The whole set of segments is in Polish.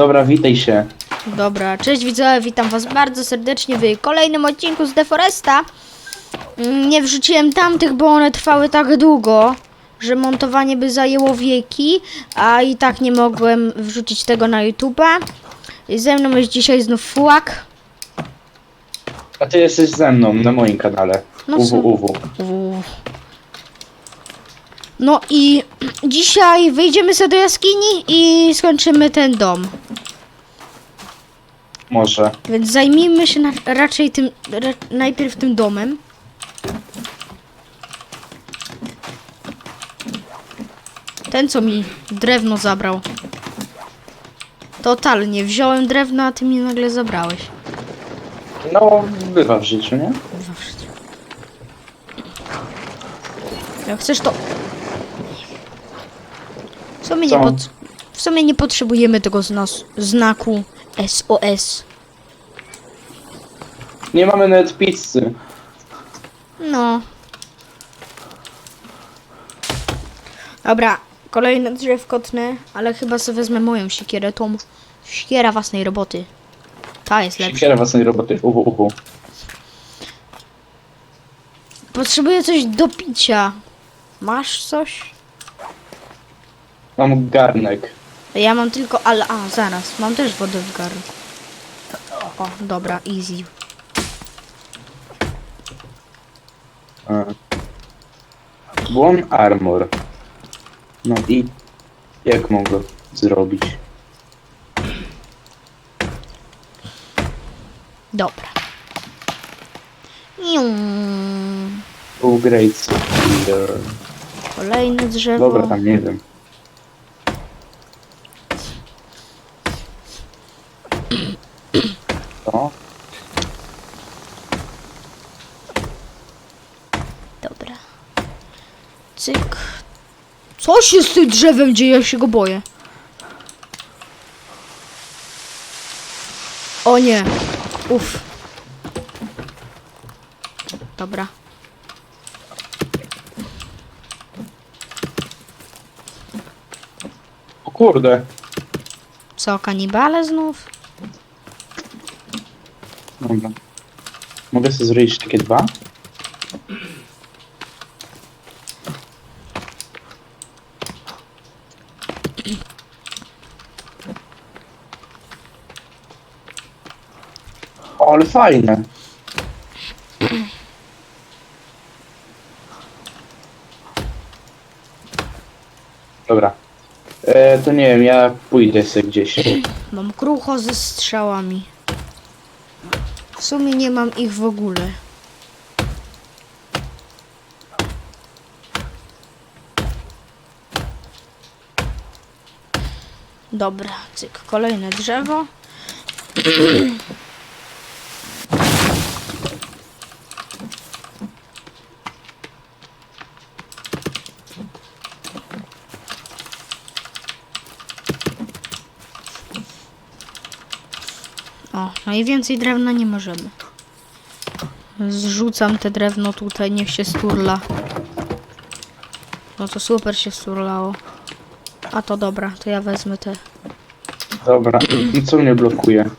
Dobra, witaj się. Dobra, cześć widzowie, witam was bardzo serdecznie w kolejnym odcinku z Deforesta. Mm, Nie wrzuciłem tamtych, bo one trwały tak długo, że montowanie by zajęło wieki, a i tak nie mogłem wrzucić tego na YouTube'a. I Ze mną jest dzisiaj znów Fułak. A ty jesteś ze mną na moim kanale. No UW, co? UW. Uuu. No i dzisiaj wyjdziemy sobie do jaskini i skończymy ten dom. Może. Więc zajmijmy się na, raczej tym, ra, najpierw tym domem. Ten, co mi drewno zabrał. Totalnie, wziąłem drewno, a ty mi nagle zabrałeś. No, bywa w życiu, nie? Zawsze. Jak chcesz to... W sumie, nie pot... w sumie nie potrzebujemy tego znas... znaku SOS. Nie mamy nawet pizzy. No. Dobra, kolejne drzewko tnę, ale chyba sobie wezmę moją siekierę, tą siekiera własnej roboty. Ta jest lepsza. Siekiera własnej roboty. UW, UW. Potrzebuję coś do picia. Masz coś? Mam garnek. Ja mam tylko, ale, a zaraz, mam też wodę w garnku. O, dobra, easy. A. Błon armor. No i jak mogę zrobić? Dobra. Ium. Upgrade. Kolejne drzewo. Dobra, tam nie wiem. To? Dobra. Cyk. Co się z tym drzewem dzieje? Ja się go boję. O nie. Uff. Dobra. O kurde. Co, kanibale znów? Dobra. Mogę sobie zrobić takie dwa? O, ale fajne. Dobra. E, to nie wiem, ja pójdę sobie gdzieś. Mam krucho ze strzałami. W sumie nie mam ich w ogóle. Dobra, cyk, kolejne drzewo. O, no i więcej drewna nie możemy. Zrzucam te drewno tutaj, niech się sturla. No to super się sturlało. A to dobra, to ja wezmę te Dobra. I co mnie blokuje?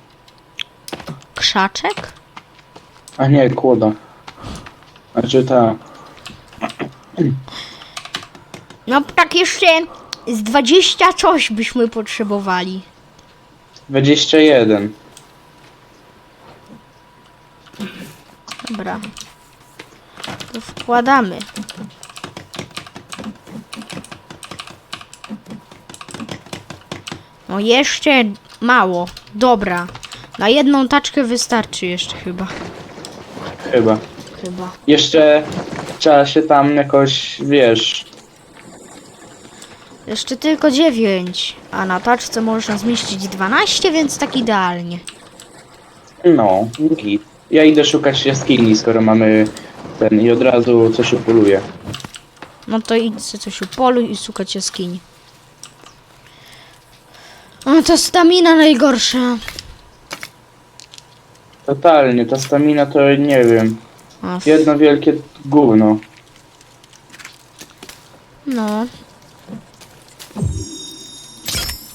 krzaczek? A nie, kłoda. Znaczy ta. No tak jeszcze z 20 coś byśmy potrzebowali. 21. Dobra. To wkładamy. No jeszcze mało. Dobra. Na jedną taczkę wystarczy jeszcze chyba. Chyba. Chyba. Jeszcze trzeba się tam jakoś, wiesz. Jeszcze tylko 9. A na taczce można zmieścić 12, więc tak idealnie. No, git. Ja idę szukać jaskini, skoro mamy ten i od razu coś upoluję. No to idź sobie coś upoluj i szukać jaskini. O, ta stamina najgorsza. Totalnie, ta stamina to nie wiem. A, f- Jedno wielkie gówno. no.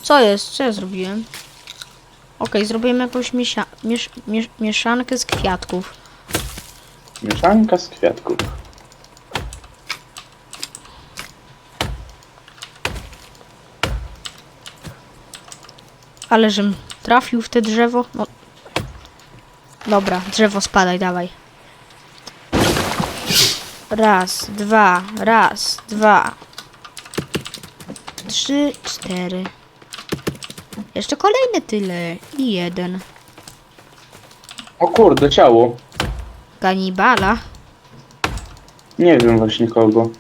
Co jest? Co ja zrobiłem? Okej, zrobimy jakąś miesia miesz miesz mieszankę z kwiatków. Mieszanka z kwiatków. Ale żem trafił w te drzewo. No. Dobra, drzewo spadaj, dawaj. Raz, dwa, raz, dwa. Trzy, cztery. Jeszcze kolejne tyle. I jeden. O kurde, ciało. Kanibala. Nie wiem właśnie kogo.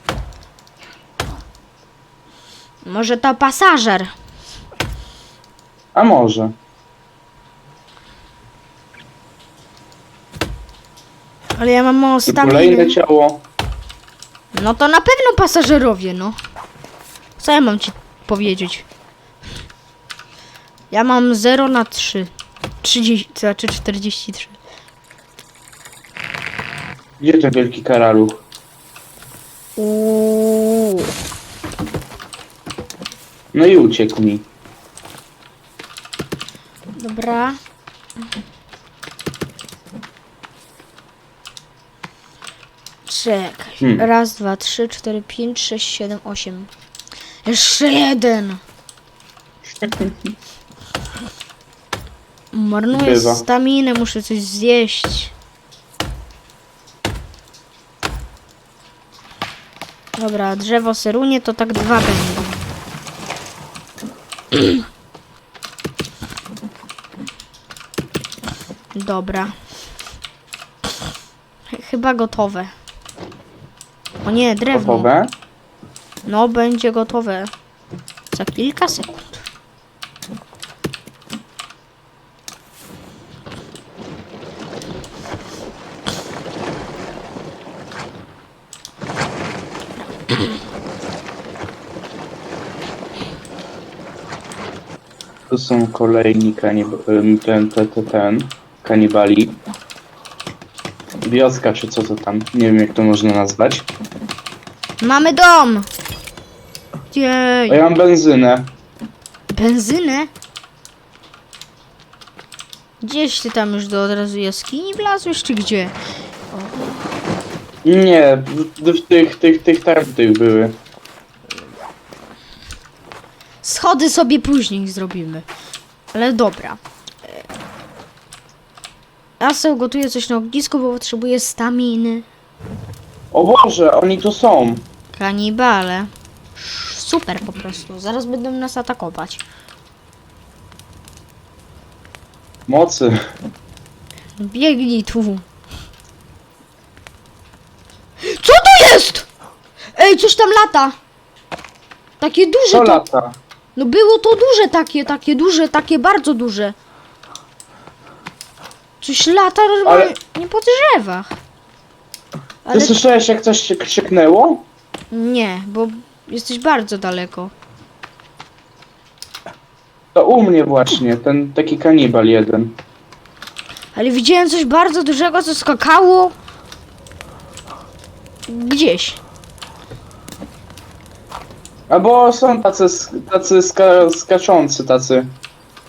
Może to pasażer. A może. Ale ja mam mało I kolejne staminy. ciało. No to na pewno pasażerowie, no. Co ja mam ci powiedzieć? Ja mam 0 na 3. 30, to znaczy 43. Gdzie ten wielki karaluch? Uuu. No i uciekł mi. Dobra. Czekaj. Hmm. Raz, dwa, trzy, cztery, pięć, sześć, siedem, osiem. Jeszcze jeden. Marnuję Bywa. staminę, muszę coś zjeść. Dobra, drzewo serunie to tak dwa będą. Dobra. Ch- Chyba gotowe. O nie, drewno. Gotowe? No, będzie gotowe. Za kilka sekund. Tu są kolejni kanib ten, ten, ten, ten, kanibali. Wioska, czy co to tam? Nie wiem, jak to można nazwać. Mamy dom! Jej! A ja mam benzynę. Benzynę? Gdzieś ty tam już do od razu jaskini wlazłeś, czy gdzie? Nie, w, w tych, tych, tych tamtych były. Schody sobie później zrobimy. Ale dobra. E, Ja sobie gotuję coś na ognisku, bo potrzebuję staminy. O Boże, oni tu są. Kanibale. Super po prostu. Zaraz będą nas atakować. Mocy. Biegnij tu. Co to jest? Ej, coś tam lata. Takie duże Co to. lata? No było to duże takie, takie duże, takie bardzo duże. Coś lata normalnie nie po drzewach. Ty Ale słyszałeś, jak coś się krzyknęło? nie, bo jesteś bardzo daleko. To u mnie właśnie, ten taki kanibal jeden. Ale widziałem coś bardzo dużego, co skakało gdzieś. Albo są tacy, sk- tacy ska, skaczący, tacy.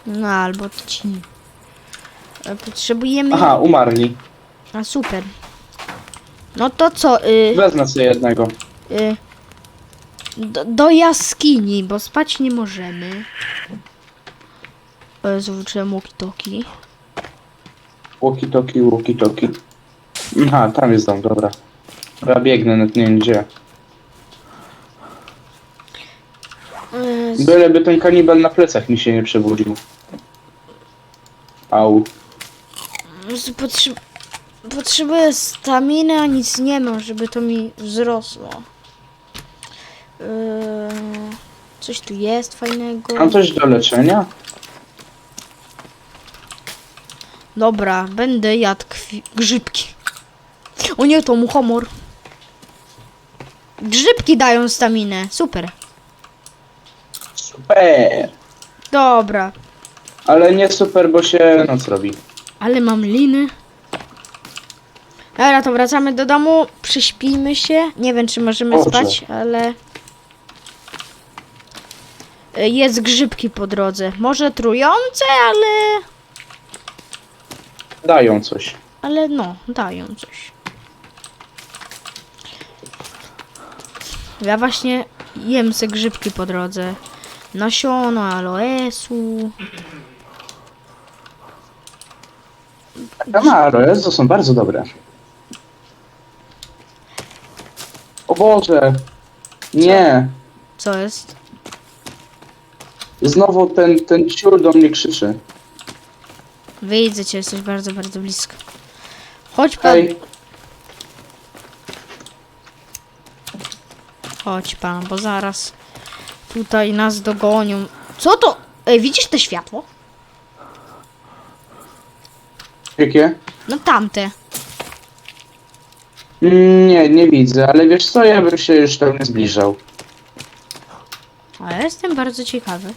No albo ci. E, Potrzebujemy. Aha, umarli. A super. No to co? Y, Wezmę sobie jednego. y, do, do jaskini, bo spać nie możemy. Jezu, wyczułem walkie-talkie. Łoki-toki, łoki-toki. Aha, tam jest dom, dobra. Ja biegnę, nawet nie wiem gdzie. Y, z- Byleby ten kanibal na plecach mi się nie przebudził. Au. potrze- Potrzebuję staminy, a nic nie mam, żeby to mi wzrosło. Y, coś tu jest fajnego. Mam coś do leczenia? Dobra, będę jadł kwi- grzybki. O nie, to muchomor. Grzybki dają staminę. Super. Super! Dobra. Ale nie super, bo się noc robi. Ale mam liny. Dobra, to wracamy do domu. Przyśpijmy się. Nie wiem, czy możemy Dobrze. spać, ale... Jest grzybki po drodze. Może trujące, ale... dają coś. Ale no, dają coś. Ja właśnie jem se grzybki po drodze. Nasiona aloesu. Camaro, Jezu, są bardzo dobre. O Boże! Nie! Co jest? Znowu ten, ten ciur do mnie krzyczy. Widzę cię, jesteś bardzo, bardzo blisko. Chodź pan, Hej, chodź pan, bo zaraz tutaj nas dogonią. Co to? Ej, widzisz te światło? jakie? No tamte. Mm, Nie, nie widzę, ale wiesz co, ja bym się już tam nie zbliżał. A ja jestem bardzo ciekawy.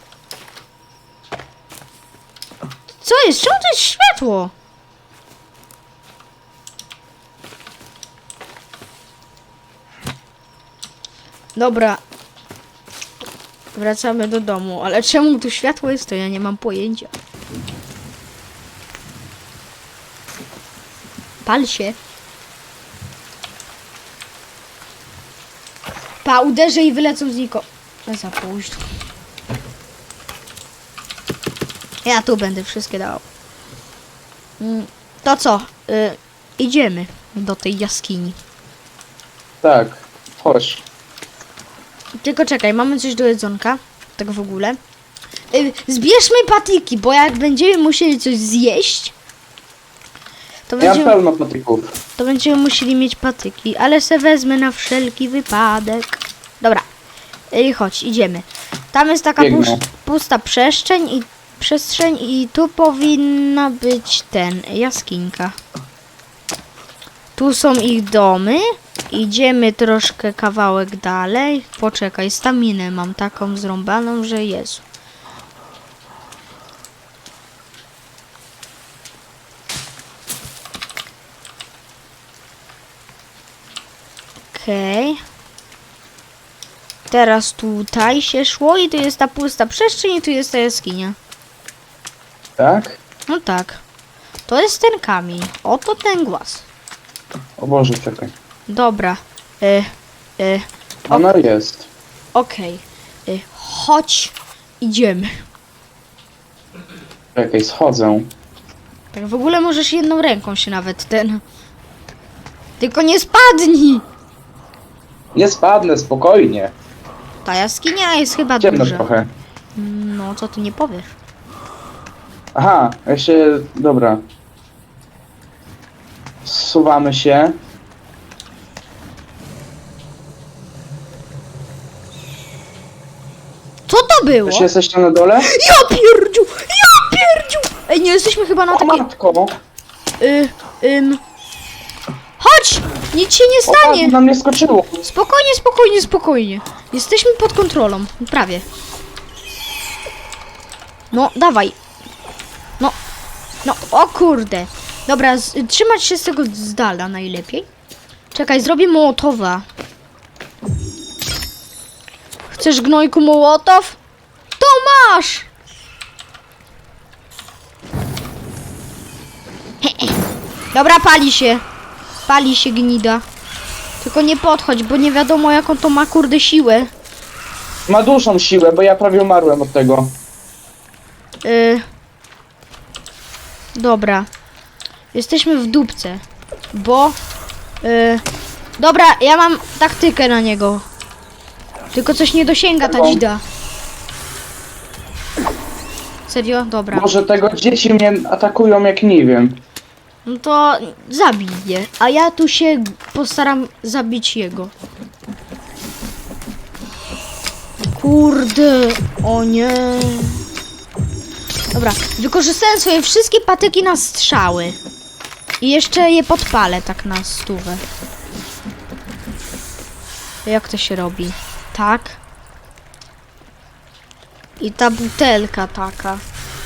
Co jest? Czemu to jest światło? Dobra. Wracamy do domu, ale czemu tu światło jest, to ja nie mam pojęcia. Pal się. Pa, uderzę i wylecą znikąd. Za późno. Ja tu będę wszystkie dał. Mm, To co? Y, idziemy do tej jaskini. Tak, chodź. Tylko czekaj, mamy coś do jedzonka. Tak w ogóle. Y, zbierzmy patyki, bo jak będziemy musieli coś zjeść, to Ja będziemy, pełno patyków. to będziemy musieli mieć patyki, ale se wezmę na wszelki wypadek. Dobra, y, chodź, idziemy. Tam jest taka Biegnę. pus- pusta przestrzeń i przestrzeń i tu powinna być ten jaskinka. Tu są ich domy. Idziemy troszkę kawałek dalej. Poczekaj, staminę mam taką zrąbaną, że jest. Okej. Teraz tutaj się szło i tu jest ta pusta przestrzeń i tu jest ta jaskinia. Tak? No tak. To jest ten kamień. Oto ten głaz. O Boże, czekaj. Dobra. Y, y, Ona jest. Okej. Y, chodź. Idziemy. Czekaj, schodzę. Tak w ogóle możesz jedną ręką się nawet ten... Tylko nie spadnij! Nie spadnę, spokojnie. Ta jaskinia jest chyba Ciemno duża. trochę. No, co ty nie powiesz? Aha, ja się... Dobra. Zsuwamy się. Co to było? Już jesteście na dole? Ja pierdziu! Ja pierdziu! Ej, nie jesteśmy chyba na O takiej... matko! Y, ym... Chodź! Nic się nie O, stanie! na mnie skoczyło. Spokojnie, spokojnie, spokojnie. Jesteśmy pod kontrolą. Prawie. No, dawaj. No. No, o kurde. Dobra, z, trzymać się z tego z dala najlepiej. Czekaj, zrobię mołotowa. Chcesz gnojku mołotow? To masz! Dobra, pali się. Pali się gnida. Tylko nie podchodź, bo nie wiadomo jaką to ma kurde siłę. Ma dużą siłę, bo ja prawie umarłem od tego. Y... Dobra. Jesteśmy w dupce. Bo... Y... Dobra, ja mam taktykę na niego. Tylko coś nie dosięga ta dzida. Serio? Dobra. Może tego dzieci mnie atakują jak nie wiem. No to zabij je, a ja tu się postaram zabić jego. Kurde, o nie. Dobra, wykorzystałem swoje wszystkie patyki na strzały. I jeszcze je podpalę tak na stówę. Jak to się robi? Tak. I ta butelka taka.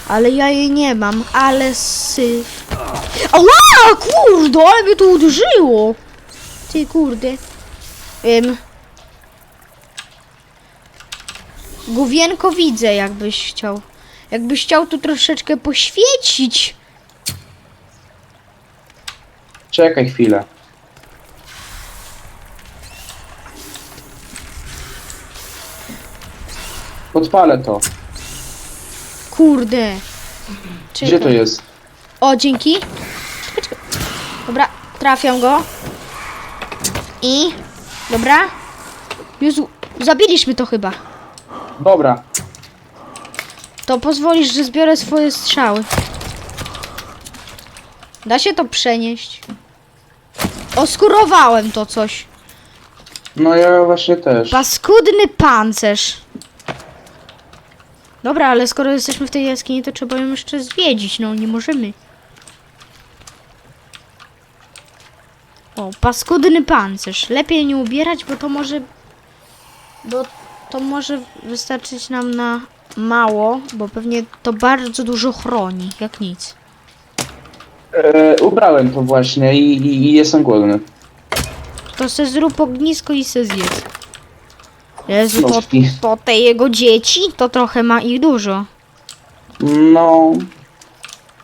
Ale ja jej nie mam, ale syf. Ała, kurde, ale mnie to uderzyło. Ty kurde. Ym. Główienko widzę, jakbyś chciał. Jakbyś chciał tu troszeczkę poświecić. Czekaj chwilę. Podpalę to. Kurde. Gdzie Czekaj. to jest? O, dzięki. Czekaj, czekaj. Dobra, trafiam go. I... Dobra. Jezu, zabiliśmy to chyba. Dobra. To pozwolisz, że zbiorę swoje strzały. Da się to przenieść? Oskurowałem to coś. No ja właśnie też. Paskudny pancerz. Dobra, ale skoro jesteśmy w tej jaskini, to trzeba ją jeszcze zwiedzić. No, nie możemy. O, paskudny pancerz. Lepiej nie ubierać, bo to może... Bo to może wystarczyć nam na mało, bo pewnie to bardzo dużo chroni, jak nic. E, ubrałem to właśnie i, i, i jestem głodny. To se zrób ognisko i se zjedz. Jezu, to, to te jego dzieci, to trochę ma ich dużo. No.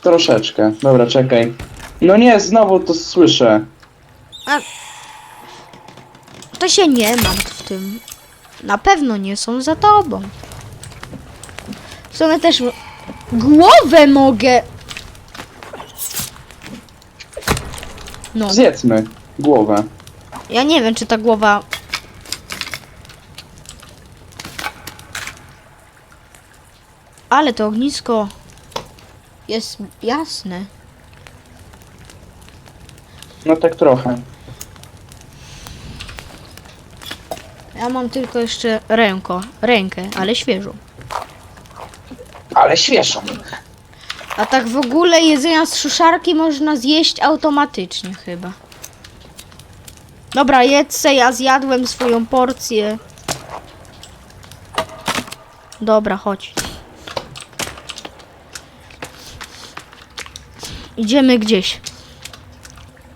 Troszeczkę. Dobra, czekaj. No nie, znowu to słyszę. To się nie martw w tym. Na pewno nie są za tobą. W sumie też głowę mogę. No, Zjedzmy głowę. ja nie wiem, czy ta głowa. Ale to ognisko jest jasne. No tak trochę. Ja mam tylko jeszcze ręko, rękę, ale świeżą. Ale świeżo. A tak w ogóle jedzenia z szuszarki można zjeść automatycznie chyba. Dobra, jedźcie, ja zjadłem swoją porcję. Dobra, chodź. Idziemy gdzieś.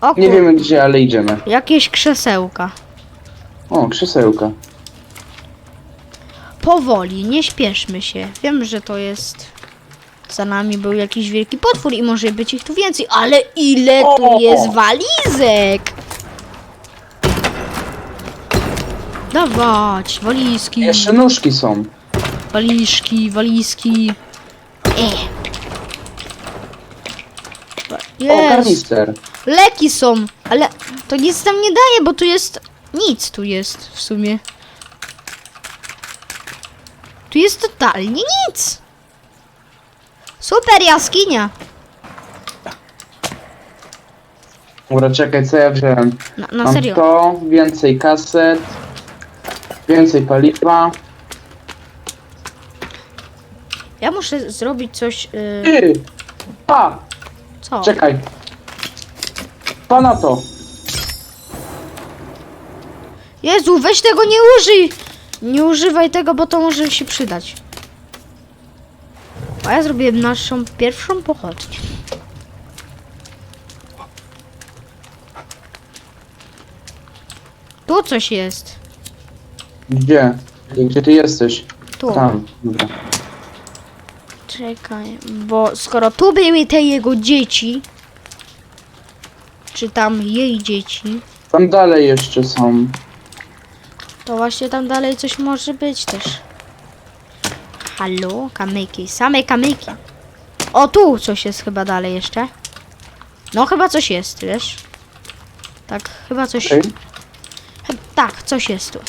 O Nie kur- wiemy gdzie, ale idziemy. Jakieś krzesełka. O, krzesełka. Powoli, nie śpieszmy się. Wiem, że to jest. Za nami był jakiś wielki potwór i może być ich tu więcej, ale ile tu O! jest walizek! Dawać, walizki, Jeszcze nóżki są. walizki, walizki. Eh. O, Jest, karnister. leki są, ale to nic tam nie daje, bo tu jest, nic tu jest w sumie. Tu jest totalnie nic. Super jaskinia. Dobra, czekaj, co ja wziąłem? Na, na Mam serio. to, więcej kaset, więcej paliwa. Ja muszę zrobić coś. Yy, Ty! Pa! Co? Czekaj. Pa na to. Jezu, weź tego nie użyj! Nie używaj tego, bo to może się przydać. A ja zrobiłem naszą pierwszą pochodnię. Tu coś jest. Gdzie? Gdzie ty jesteś? Tu. Tam. Dobra. Czekaj, bo skoro tu były te jego dzieci, czy tam jej dzieci, Tam dalej jeszcze są. to właśnie tam dalej coś może być też. Halo? Kamyki, same kamyki. O, tu coś jest chyba dalej jeszcze. No, chyba coś jest, wiesz? Tak, chyba coś... Okej. Tak, coś jest tu.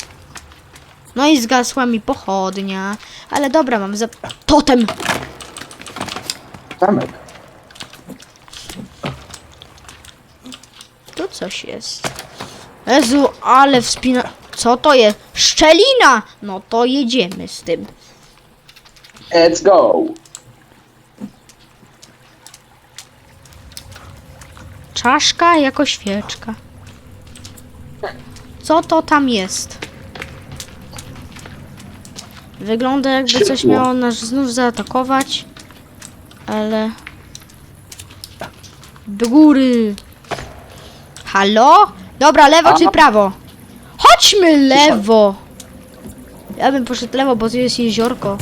No i zgasła mi pochodnia. Ale dobra, mam za... Totem! Zamek. Tu coś jest. Jezu, ale wspina... Co to jest? Szczelina! No to jedziemy z tym. Let's go. Czaszka jako świeczka. Co to tam jest? Wygląda jakby coś miało nas znów zaatakować ale... Tak. Do góry. Halo? Dobra, lewo Aha. czy prawo? Chodźmy lewo. Ja bym poszedł lewo, bo tu jest jeziorko.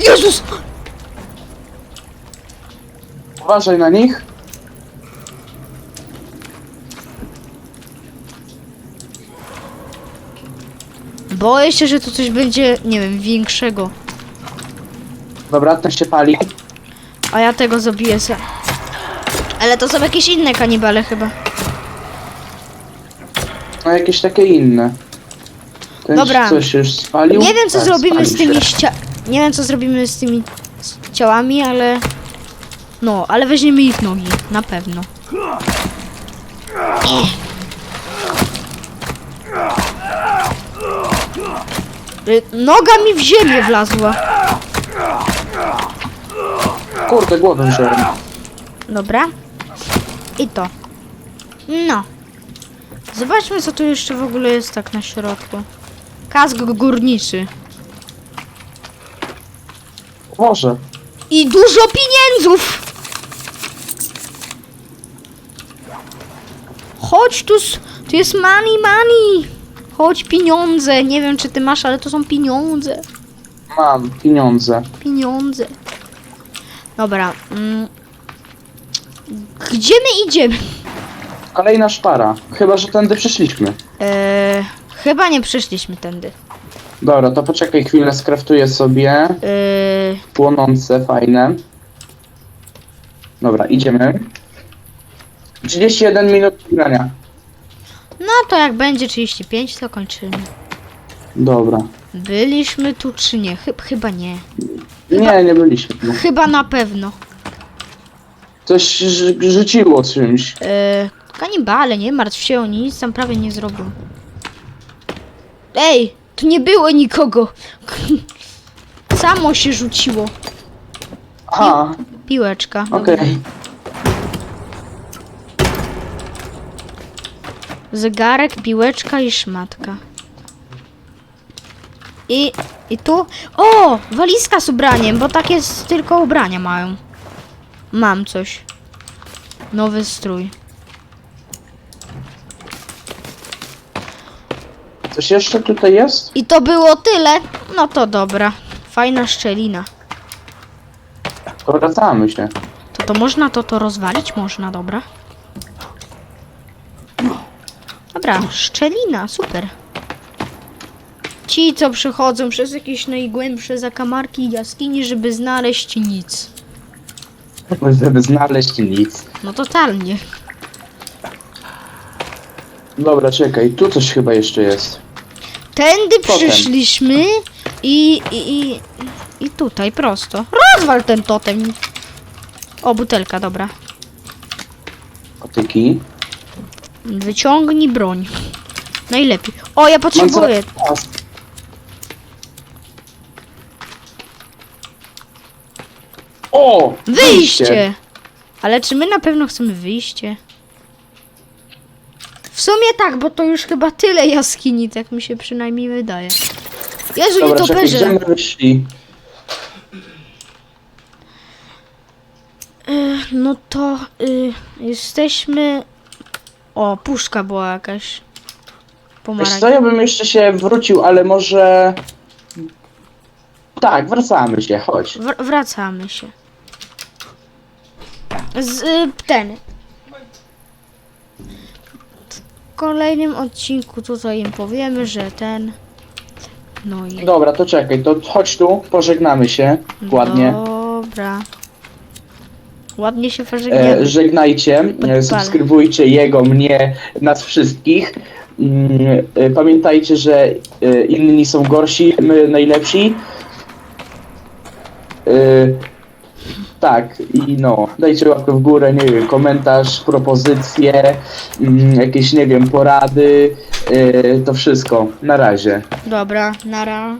Jezus! Uważaj na nich. Boję się, że tu coś będzie, nie wiem, większego. Dobra, ten się pali. A ja tego zabiję se. Ale to są jakieś inne kanibale chyba. No jakieś takie inne. Ten Dobra. coś już spalił? Nie wiem co Tak, zrobimy z spalił tymi się. ścia... Nie wiem co zrobimy z tymi ciałami, ale... No, ale weźmiemy ich nogi, na pewno. Y, Noga mi w ziemię wlazła. Kurde, głowę wziąłem. Dobra. I to. No. Zobaczmy, co tu jeszcze w ogóle jest tak na środku. Kask górniczy. Może. I dużo pieniędzów! Chodź tu, s- tu jest money, money! Chodź pieniądze, nie wiem czy ty masz, ale to są pieniądze. Mam pieniądze. Pieniądze. Dobra. Mm. Gdzie my idziemy? Kolejna szpara. Chyba, że tędy przyszliśmy. Eee, chyba nie przyszliśmy tędy. Dobra, to poczekaj chwilę, skraftuję sobie. Eee, Płonące, fajne. Dobra, idziemy. 31 minut grania. no to jak będzie 35, to kończymy. Dobra. Byliśmy tu czy nie? Chyb, chyba nie. Nie, nie byliśmy. No. Chyba na pewno. Coś rzuciło czymś. Eee, kanibale, nie martw się, oni nic tam prawie nie zrobią. Ej, tu nie było nikogo. Samo się rzuciło. Aha, Piłeczka. okej. Zegarek, piłeczka i szmatka. I, I tu... O! Walizka z ubraniem, bo takie tylko ubrania mają. Mam coś. Nowy strój. Coś jeszcze tutaj jest? I to było tyle. No to dobra. Fajna szczelina. Wracamy się. To to można to to rozwalić? Można, dobra. Dobra, szczelina, super. Ci, co przychodzą przez jakieś najgłębsze zakamarki i jaskini, żeby znaleźć nic. Żeby znaleźć nic. No totalnie. Dobra, czekaj, tu coś chyba jeszcze jest. Tędy Totem. przyszliśmy i, i, i, i tutaj prosto. Rozwal ten totem. O, butelka, dobra. Patyki. Wyciągnij broń. Najlepiej. O, ja Mam potrzebuję. O! Wyjście! Ale czy my na pewno chcemy wyjście? W sumie tak, bo to już chyba tyle jaskini, tak mi się przynajmniej wydaje. Jezu, Dobra, nie czekaj, gdzie? No to y, jesteśmy... O, puszka była jakaś. Wiesz Pomarańcz. co, ja bym jeszcze się wrócił, ale może... Tak, wracamy się, chodź. Wr- wracamy się. Z y, ten. W kolejnym odcinku tutaj im powiemy, że ten. No i. Dobra, to czekaj, to chodź tu, pożegnamy się ładnie. Dobra. Ładnie się pożegnamy. E, żegnajcie, e, Podpalę. subskrybujcie jego, mnie, nas wszystkich. Mm, e, Pamiętajcie, że e, inni są gorsi, my najlepsi. E, tak, i no, dajcie łapkę w górę, nie wiem, komentarz, propozycje, mm, jakieś, nie wiem, porady, e, to wszystko. Na razie. Dobra, nara.